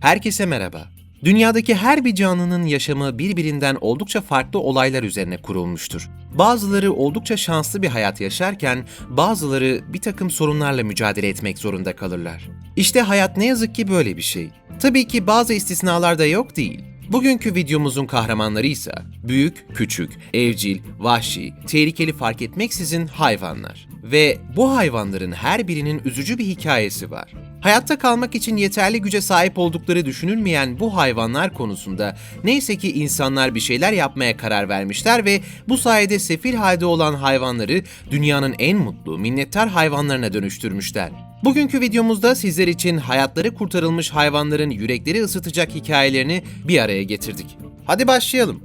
Herkese merhaba. Dünyadaki her bir canlının yaşamı birbirinden oldukça farklı olaylar üzerine kurulmuştur. Bazıları oldukça şanslı bir hayat yaşarken bazıları bir takım sorunlarla mücadele etmek zorunda kalırlar. İşte hayat ne yazık ki böyle bir şey. Tabii ki bazı istisnalar da yok değil. Bugünkü videomuzun kahramanları ise büyük, küçük, evcil, vahşi, tehlikeli fark etmeksizin hayvanlar. Ve bu hayvanların her birinin üzücü bir hikayesi var. Hayatta kalmak için yeterli güce sahip oldukları düşünülmeyen bu hayvanlar konusunda neyse ki insanlar bir şeyler yapmaya karar vermişler ve bu sayede sefil halde olan hayvanları dünyanın en mutlu, minnettar hayvanlarına dönüştürmüşler. Bugünkü videomuzda sizler için hayatları kurtarılmış hayvanların yürekleri ısıtacak hikayelerini bir araya getirdik. Hadi başlayalım.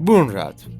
Burnrad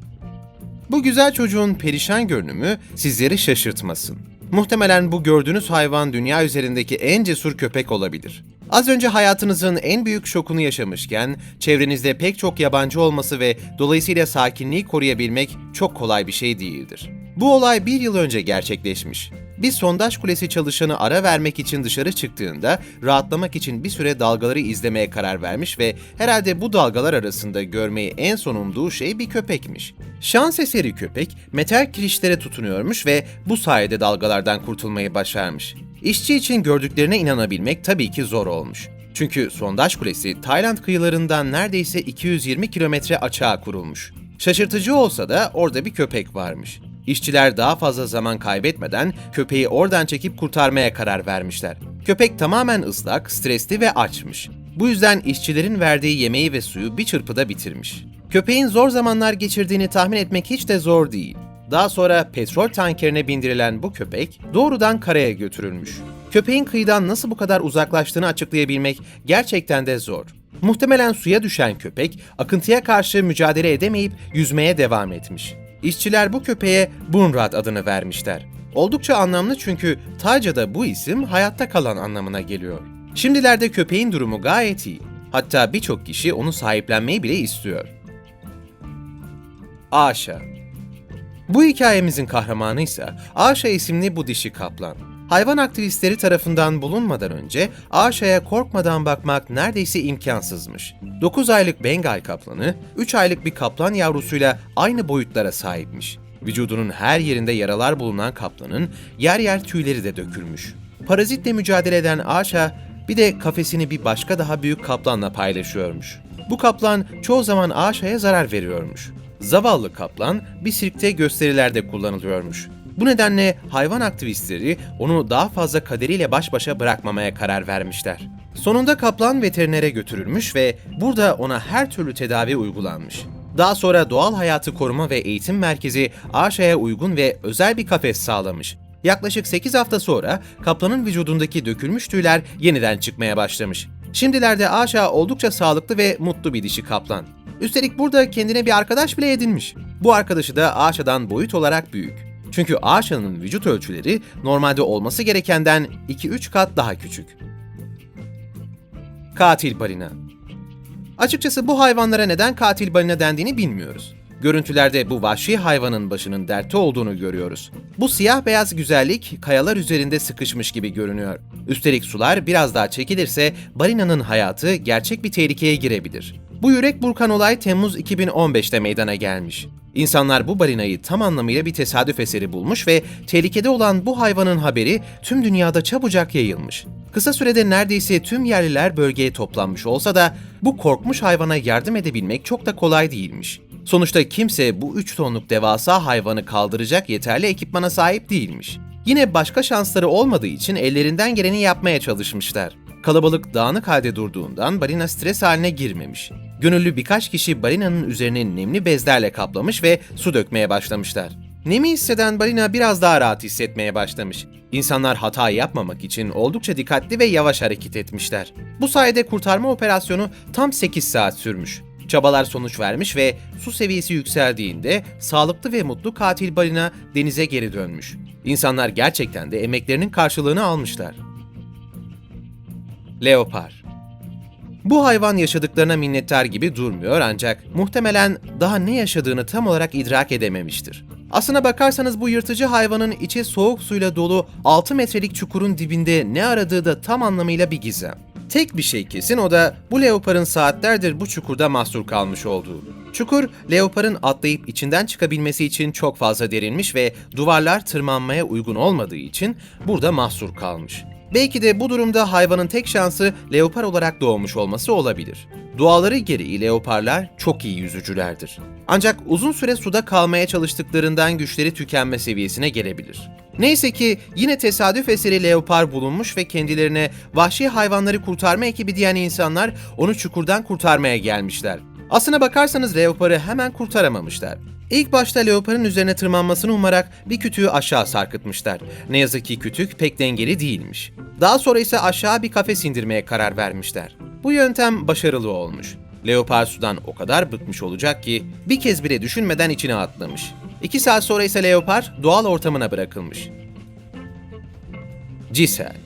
bu güzel çocuğun perişan görünümü sizleri şaşırtmasın. Muhtemelen bu gördüğünüz hayvan dünya üzerindeki en cesur köpek olabilir. Az önce hayatınızın en büyük şokunu yaşamışken, çevrenizde pek çok yabancı olması ve dolayısıyla sakinliği koruyabilmek çok kolay bir şey değildir. Bu olay bir yıl önce gerçekleşmiş. Bir sondaj kulesi çalışanı ara vermek için dışarı çıktığında rahatlamak için bir süre dalgaları izlemeye karar vermiş ve herhalde bu dalgalar arasında görmeyi en son umduğu şey bir köpekmiş. Şans eseri köpek metal kirişlere tutunuyormuş ve bu sayede dalgalardan kurtulmayı başarmış. İşçi için gördüklerine inanabilmek tabii ki zor olmuş. Çünkü sondaj kulesi Tayland kıyılarından neredeyse 220 kilometre açığa kurulmuş. Şaşırtıcı olsa da orada bir köpek varmış. İşçiler daha fazla zaman kaybetmeden köpeği oradan çekip kurtarmaya karar vermişler. Köpek tamamen ıslak, stresli ve açmış. Bu yüzden işçilerin verdiği yemeği ve suyu bir çırpıda bitirmiş. Köpeğin zor zamanlar geçirdiğini tahmin etmek hiç de zor değil. Daha sonra petrol tankerine bindirilen bu köpek doğrudan karaya götürülmüş. Köpeğin kıyıdan nasıl bu kadar uzaklaştığını açıklayabilmek gerçekten de zor. Muhtemelen suya düşen köpek akıntıya karşı mücadele edemeyip yüzmeye devam etmiş. İşçiler bu köpeğe Bunrad adını vermişler. Oldukça anlamlı çünkü Tayca'da bu isim hayatta kalan anlamına geliyor. Şimdilerde köpeğin durumu gayet iyi. Hatta birçok kişi onu sahiplenmeyi bile istiyor. Aşa Bu hikayemizin kahramanı ise Aşa isimli bu dişi kaplan. Hayvan aktivistleri tarafından bulunmadan önce Aşa'ya korkmadan bakmak neredeyse imkansızmış. 9 aylık Bengal kaplanı, 3 aylık bir kaplan yavrusuyla aynı boyutlara sahipmiş. Vücudunun her yerinde yaralar bulunan kaplanın yer yer tüyleri de dökülmüş. Parazitle mücadele eden Aşa bir de kafesini bir başka daha büyük kaplanla paylaşıyormuş. Bu kaplan çoğu zaman Aşa'ya zarar veriyormuş. Zavallı kaplan bir sirkte gösterilerde kullanılıyormuş. Bu nedenle hayvan aktivistleri onu daha fazla kaderiyle baş başa bırakmamaya karar vermişler. Sonunda kaplan veterinere götürülmüş ve burada ona her türlü tedavi uygulanmış. Daha sonra Doğal Hayatı Koruma ve Eğitim Merkezi Aşa'ya uygun ve özel bir kafes sağlamış. Yaklaşık 8 hafta sonra kaplanın vücudundaki dökülmüş tüyler yeniden çıkmaya başlamış. Şimdilerde Aşa oldukça sağlıklı ve mutlu bir dişi kaplan. Üstelik burada kendine bir arkadaş bile edinmiş. Bu arkadaşı da Aşa'dan boyut olarak büyük. Çünkü Aşa'nın vücut ölçüleri normalde olması gerekenden 2-3 kat daha küçük. Katil balina Açıkçası bu hayvanlara neden katil balina dendiğini bilmiyoruz. Görüntülerde bu vahşi hayvanın başının dertte olduğunu görüyoruz. Bu siyah beyaz güzellik kayalar üzerinde sıkışmış gibi görünüyor. Üstelik sular biraz daha çekilirse balinanın hayatı gerçek bir tehlikeye girebilir. Bu yürek burkan olay Temmuz 2015'te meydana gelmiş. İnsanlar bu balinayı tam anlamıyla bir tesadüf eseri bulmuş ve tehlikede olan bu hayvanın haberi tüm dünyada çabucak yayılmış. Kısa sürede neredeyse tüm yerliler bölgeye toplanmış olsa da bu korkmuş hayvana yardım edebilmek çok da kolay değilmiş. Sonuçta kimse bu 3 tonluk devasa hayvanı kaldıracak yeterli ekipmana sahip değilmiş. Yine başka şansları olmadığı için ellerinden geleni yapmaya çalışmışlar. Kalabalık dağınık halde durduğundan balina stres haline girmemiş. Gönüllü birkaç kişi balinanın üzerine nemli bezlerle kaplamış ve su dökmeye başlamışlar. Nemi hisseden balina biraz daha rahat hissetmeye başlamış. İnsanlar hata yapmamak için oldukça dikkatli ve yavaş hareket etmişler. Bu sayede kurtarma operasyonu tam 8 saat sürmüş. Çabalar sonuç vermiş ve su seviyesi yükseldiğinde sağlıklı ve mutlu katil balina denize geri dönmüş. İnsanlar gerçekten de emeklerinin karşılığını almışlar. Leopar bu hayvan yaşadıklarına minnettar gibi durmuyor ancak muhtemelen daha ne yaşadığını tam olarak idrak edememiştir. Aslına bakarsanız bu yırtıcı hayvanın içi soğuk suyla dolu 6 metrelik çukurun dibinde ne aradığı da tam anlamıyla bir gizem. Tek bir şey kesin o da bu leoparın saatlerdir bu çukurda mahsur kalmış olduğu. Çukur, leoparın atlayıp içinden çıkabilmesi için çok fazla derinmiş ve duvarlar tırmanmaya uygun olmadığı için burada mahsur kalmış. Belki de bu durumda hayvanın tek şansı leopar olarak doğmuş olması olabilir. Doğaları gereği leoparlar çok iyi yüzücülerdir. Ancak uzun süre suda kalmaya çalıştıklarından güçleri tükenme seviyesine gelebilir. Neyse ki yine tesadüf eseri leopar bulunmuş ve kendilerine vahşi hayvanları kurtarma ekibi diyen insanlar onu çukurdan kurtarmaya gelmişler. Aslına bakarsanız leoparı hemen kurtaramamışlar. İlk başta leoparın üzerine tırmanmasını umarak bir kütüğü aşağı sarkıtmışlar. Ne yazık ki kütük pek dengeli değilmiş. Daha sonra ise aşağı bir kafes indirmeye karar vermişler. Bu yöntem başarılı olmuş. Leopar sudan o kadar bıkmış olacak ki bir kez bile düşünmeden içine atlamış. İki saat sonra ise leopar doğal ortamına bırakılmış. Cisel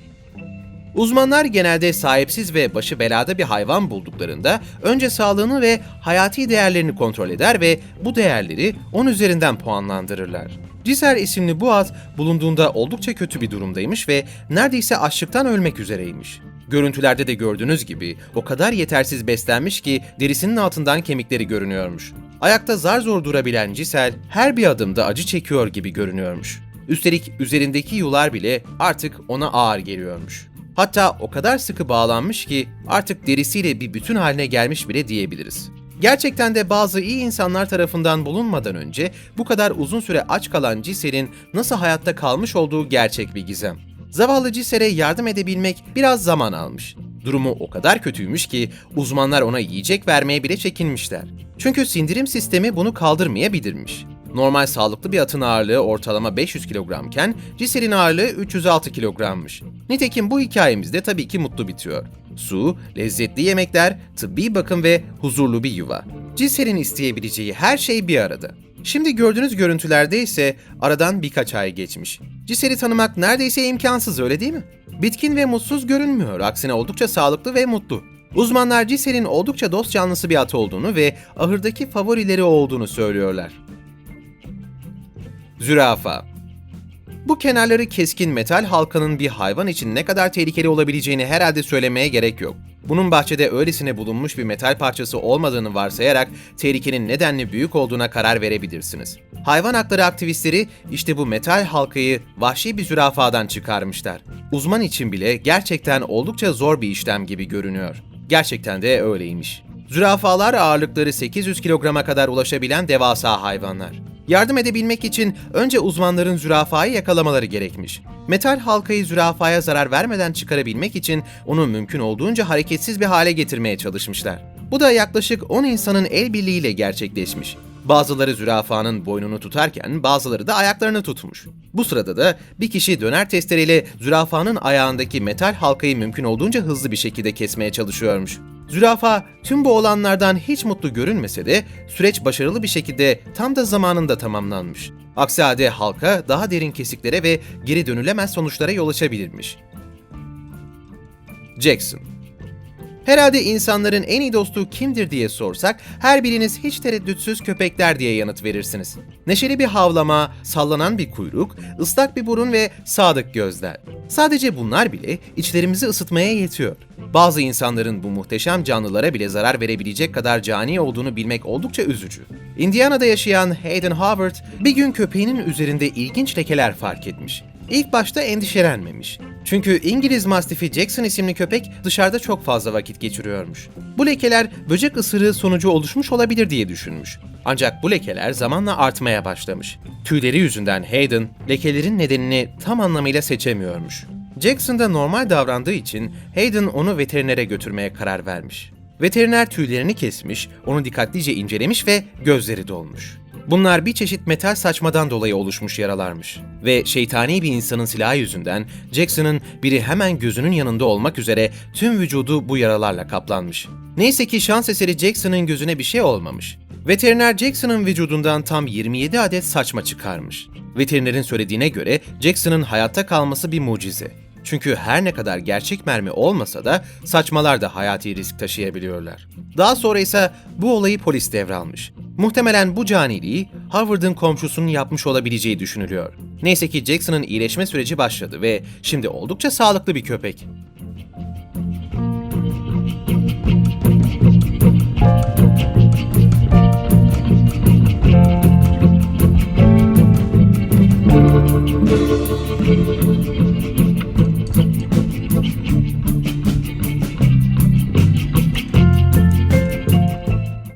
Uzmanlar genelde sahipsiz ve başı belada bir hayvan bulduklarında önce sağlığını ve hayati değerlerini kontrol eder ve bu değerleri 10 üzerinden puanlandırırlar. Ciser isimli bu at bulunduğunda oldukça kötü bir durumdaymış ve neredeyse açlıktan ölmek üzereymiş. Görüntülerde de gördüğünüz gibi o kadar yetersiz beslenmiş ki derisinin altından kemikleri görünüyormuş. Ayakta zar zor durabilen Cisel her bir adımda acı çekiyor gibi görünüyormuş. Üstelik üzerindeki yular bile artık ona ağır geliyormuş. Hatta o kadar sıkı bağlanmış ki artık derisiyle bir bütün haline gelmiş bile diyebiliriz. Gerçekten de bazı iyi insanlar tarafından bulunmadan önce bu kadar uzun süre aç kalan Cisel'in nasıl hayatta kalmış olduğu gerçek bir gizem. Zavallı Cisel'e yardım edebilmek biraz zaman almış. Durumu o kadar kötüymüş ki uzmanlar ona yiyecek vermeye bile çekinmişler. Çünkü sindirim sistemi bunu kaldırmayabilirmiş. Normal sağlıklı bir atın ağırlığı ortalama 500 kilogramken Cisel'in ağırlığı 306 kilogrammış. Nitekim bu hikayemizde tabii ki mutlu bitiyor. Su, lezzetli yemekler, tıbbi bakım ve huzurlu bir yuva. Cisel'in isteyebileceği her şey bir arada. Şimdi gördüğünüz görüntülerde ise aradan birkaç ay geçmiş. Cisel'i tanımak neredeyse imkansız öyle değil mi? Bitkin ve mutsuz görünmüyor, aksine oldukça sağlıklı ve mutlu. Uzmanlar Cisel'in oldukça dost canlısı bir at olduğunu ve ahırdaki favorileri olduğunu söylüyorlar. Zürafa Bu kenarları keskin metal halkanın bir hayvan için ne kadar tehlikeli olabileceğini herhalde söylemeye gerek yok. Bunun bahçede öylesine bulunmuş bir metal parçası olmadığını varsayarak tehlikenin nedenli büyük olduğuna karar verebilirsiniz. Hayvan hakları aktivistleri işte bu metal halkayı vahşi bir zürafadan çıkarmışlar. Uzman için bile gerçekten oldukça zor bir işlem gibi görünüyor. Gerçekten de öyleymiş. Zürafalar ağırlıkları 800 kilograma kadar ulaşabilen devasa hayvanlar. Yardım edebilmek için önce uzmanların zürafayı yakalamaları gerekmiş. Metal halkayı zürafaya zarar vermeden çıkarabilmek için onu mümkün olduğunca hareketsiz bir hale getirmeye çalışmışlar. Bu da yaklaşık 10 insanın el birliğiyle gerçekleşmiş. Bazıları zürafanın boynunu tutarken bazıları da ayaklarını tutmuş. Bu sırada da bir kişi döner testereyle zürafanın ayağındaki metal halkayı mümkün olduğunca hızlı bir şekilde kesmeye çalışıyormuş. Zürafa tüm bu olanlardan hiç mutlu görünmese de süreç başarılı bir şekilde tam da zamanında tamamlanmış. Aksi halde halka daha derin kesiklere ve geri dönülemez sonuçlara yol açabilirmiş. Jackson Herhalde insanların en iyi dostu kimdir diye sorsak her biriniz hiç tereddütsüz köpekler diye yanıt verirsiniz. Neşeli bir havlama, sallanan bir kuyruk, ıslak bir burun ve sadık gözler. Sadece bunlar bile içlerimizi ısıtmaya yetiyor. Bazı insanların bu muhteşem canlılara bile zarar verebilecek kadar cani olduğunu bilmek oldukça üzücü. Indiana'da yaşayan Hayden Howard bir gün köpeğinin üzerinde ilginç lekeler fark etmiş. İlk başta endişelenmemiş. Çünkü İngiliz Mastifi Jackson isimli köpek dışarıda çok fazla vakit geçiriyormuş. Bu lekeler böcek ısırığı sonucu oluşmuş olabilir diye düşünmüş. Ancak bu lekeler zamanla artmaya başlamış. Tüyleri yüzünden Hayden lekelerin nedenini tam anlamıyla seçemiyormuş. Jackson da normal davrandığı için Hayden onu veterinere götürmeye karar vermiş. Veteriner tüylerini kesmiş, onu dikkatlice incelemiş ve gözleri dolmuş. Bunlar bir çeşit metal saçmadan dolayı oluşmuş yaralarmış. Ve şeytani bir insanın silahı yüzünden Jackson'ın biri hemen gözünün yanında olmak üzere tüm vücudu bu yaralarla kaplanmış. Neyse ki şans eseri Jackson'ın gözüne bir şey olmamış. Veteriner Jackson'ın vücudundan tam 27 adet saçma çıkarmış. Veterinerin söylediğine göre Jackson'ın hayatta kalması bir mucize. Çünkü her ne kadar gerçek mermi olmasa da saçmalar da hayati risk taşıyabiliyorlar. Daha sonra ise bu olayı polis devralmış. Muhtemelen bu caniliği Howard'ın komşusunun yapmış olabileceği düşünülüyor. Neyse ki Jackson'ın iyileşme süreci başladı ve şimdi oldukça sağlıklı bir köpek.